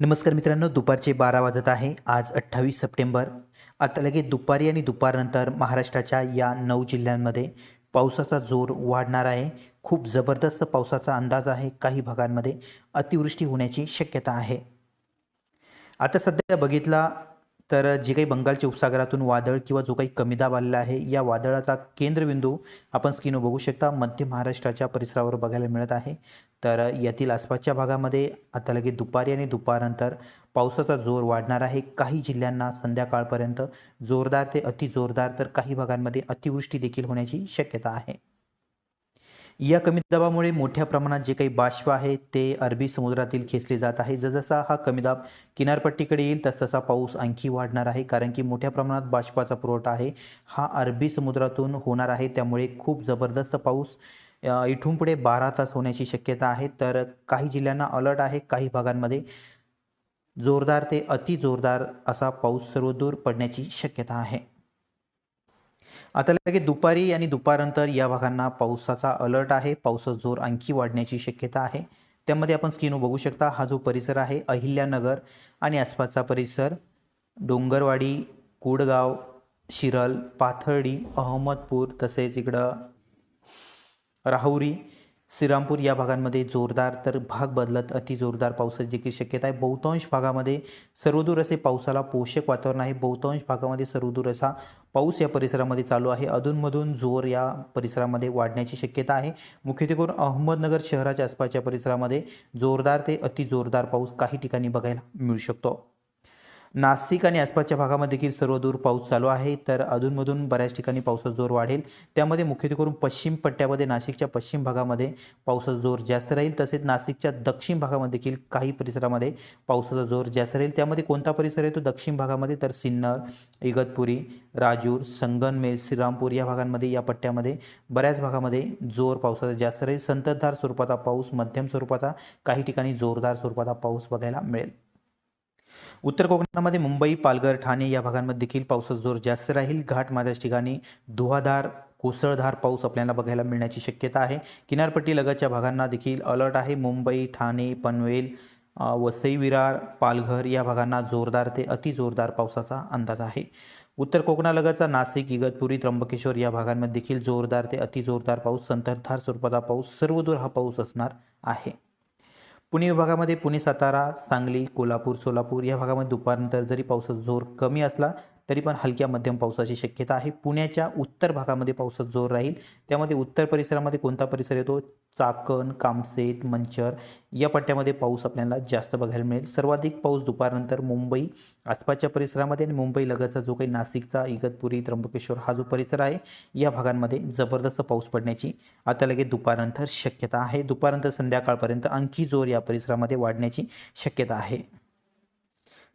नमस्कार मित्रांनो दुपारचे बारा वाजत आहे. आज अठ्ठावीस सप्टेंबर. आता लगेच दुपारी आणि दुपारनंतर महाराष्ट्राच्या या नऊ जिल्ह्यांमध्ये पावसाचा जोर वाढणार आहे. खूप जबरदस्त पावसाचा अंदाज आहे. काही भागांमध्ये अतिवृष्टी होण्याची शक्यता आहे. आता सध्या बघितला तर जे काही बंगालच्या उपसागरातून वादळ किंवा जो काही कमी दाब आलेला आहे या वादळाचा केंद्रबिंदू आपण स्क्रीनवर बघू शकता. मध्य महाराष्ट्राच्या परिसरावर बघायला मिळत आहे. तर यातील आसपासच्या भागामध्ये आता लगेच दुपारी आणि दुपारनंतर पावसाचा जोर वाढणार आहे. काही जिल्ह्यांना संध्याकाळपर्यंत जोरदार ते अतिजोरदार तर काही भागांमध्ये अतिवृष्टी देखील होण्याची शक्यता आहे. या कमी दाबामुळे मोठ्या प्रमाणात जे काही बाष्प आहे ते अरबी समुद्रातील खेचले जात आहे. जसजसा हा कमी दाब किनारपट्टीकडे येईल तसतसा पाऊस आणखी वाढणार आहे कारण की मोठ्या प्रमाणात बाष्पाचा पुरवठा आहे हा अरबी समुद्रातून होणार आहे. त्यामुळे खूप जबरदस्त पाऊस इथून पुढे बारा तास होण्याची शक्यता आहे. तर काही जिल्ह्यांना अलर्ट आहे काही भागांमध्ये जोरदार ते अति जोरदार असा पाऊस सर्वदूर पडण्याची शक्यता आहे. आता लगे दुपारी आणि दुपारनंतर या भागांना पावसाचा अलर्ट आहे. पावसाचा जोर आणखी वाढण्याची शक्यता आहे. त्यामध्ये आपण स्क्रीनवर बघू शकता. हा जो परिसर आहे अहिल्यानगर आणि आसपासचा परिसर डोंगरवाडी कुडगाव शिरल पाथर्डी अहमदपूर तसेच इकडं राहुरी श्रीरामपूर या भागांमध्ये जोरदार तर भाग बदलत अति जोरदार पावसाची देखील शक्यता आहे. बहुतांश भागामध्ये सर्वदूर असे पावसाला पोषक वातावरण आहे. बहुतांश भागामध्ये सर्वदूर असा पाऊस या परिसरामध्ये चालू आहे. अधूनमधून जोर या परिसरामध्ये वाढण्याची शक्यता आहे. मुख्यत्वे करून अहमदनगर शहराच्या आसपासच्या परिसरामध्ये जोरदार ते अति जोरदार पाऊस काही ठिकाणी बघायला मिळू शकतो. नाशिक आणि आसपासच्या भागामध्ये देखील सर्वदूर पाऊस चालू आहे. तर अधूनमधून बऱ्याच ठिकाणी पावसाचा जोर वाढेल. त्यामध्ये मुख्यत्वे करून पश्चिम पट्ट्यामध्ये नाशिकच्या पश्चिम भागामध्ये पावसाचा जोर जास्त राहील. तसेच नाशिकच्या दक्षिण भागामध्ये देखील काही परिसरामध्ये पावसाचा जोर जास्त राहील. त्यामध्ये कोणता परिसर येतो दक्षिण भागामध्ये? तर सिन्नर इगतपुरी राजूर संगनमेर श्रीरामपूर या भागांमध्ये या पट्ट्यामध्ये बऱ्याच भागामध्ये जोर पावसाचा जास्त राहील. संततधार स्वरूपाचा पाऊस मध्यम स्वरूपाचा काही ठिकाणी जोरदार स्वरूपाचा पाऊस बघायला मिळेल. उत्तर कोकणामध्ये मुंबई पालघर ठाणे या भागांमध्ये देखील पावसाचा जोर जास्त राहील. घाट माझ्याच ठिकाणी धुवाधार कोसळधार पाऊस आपल्याला बघायला मिळण्याची शक्यता आहे. किनारपट्टी लगतच्या भागांना देखील अलर्ट आहे. मुंबई ठाणे पनवेल वसई विरार पालघर या भागांना जोरदार ते अतिजोरदार पावसाचा अंदाज आहे. उत्तर कोकणालगतचा नाशिक इगतपुरी त्र्यंबकेश्वर या भागांमध्ये देखील जोरदार ते अतिजोरदार पाऊस संततधार स्वरूपाचा पाऊस सर्वदूर हा पाऊस असणार आहे. पुणे विभागामध्ये पुणे सातारा सांगली कोल्हापूर सोलापूर या भागामध्ये दुपारनंतर जरी पावसाचा जोर कमी असला तरी पण हलक्या मध्यम पावसाची शक्यता आहे. पुण्याच्या उत्तर भागामध्ये पावसाचा जोर राहील. त्यामध्ये उत्तर परिसरामध्ये कोणता परिसर येतो? चाकण कामसेत मंचर या पट्ट्यामध्ये पाऊस आपल्याला जास्त बघायला मिळेल. सर्वाधिक पाऊस दुपारनंतर मुंबई आसपासच्या परिसरामध्ये आणि मुंबई लगतचा जो काही नाशिकचा इगतपुरी त्र्यंबकेश्वर हा जो परिसर आहे या भागांमध्ये जबरदस्त पाऊस पडण्याची आता लगेच दुपारनंतर शक्यता आहे. दुपारनंतर संध्याकाळपर्यंत आणखी जोर या परिसरामध्ये वाढण्याची शक्यता आहे.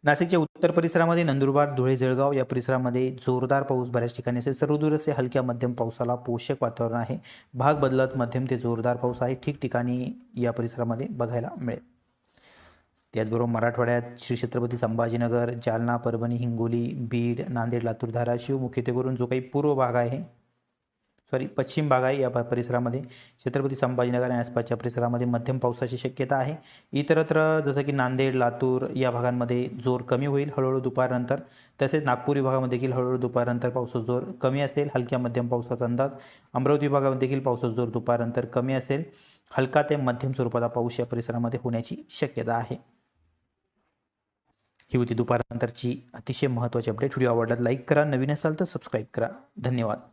नाशिकच्या उत्तर परिसरामध्ये नंदुरबार धुळे जळगाव या परिसरामध्ये जोरदार पाऊस बऱ्याच ठिकाणी असेल. सर्वदूर असे हलक्या मध्यम पावसाला पोषक वातावरण आहे. भाग बदलत मध्यम ते जोरदार पाऊस आहे. ठिकठिकाणी या परिसरामध्ये बघायला मिळेल. त्याचबरोबर मराठवाड्यात श्री छत्रपती संभाजीनगर जालना परभणी हिंगोली बीड नांदेड लातूर धाराशिव मुख्यत्वे करून जो काही पूर्व भाग आहे सॉरी पश्चिम भाग आहे या परिसरामध्ये. छत्रपती संभाजीनगर आणि आसपासच्या परिसरामध्ये मध्यम पावसाची शक्यता आहे. इतरत्र जसं की नांदेड लातूर या भागांमध्ये जोर कमी होईल हळूहळू दुपारनंतर. तसेच नागपूर विभागामध्ये देखील हळूहळू दुपारनंतर पावसाचा जोर कमी असेल. हलक्या मध्यम पावसाचा अंदाज. अमरावती विभागामध्ये देखील पावसाचा जोर दुपारनंतर कमी असेल. हलका ते मध्यम स्वरूपाचा पाऊस या परिसरामध्ये होण्याची शक्यता आहे. ही होती दुपारनंतरची अतिशय महत्त्वाची अपडेट व्हिडिओ आवडला लाईक करा. नवीन असाल तर सबस्क्राईब करा. धन्यवाद.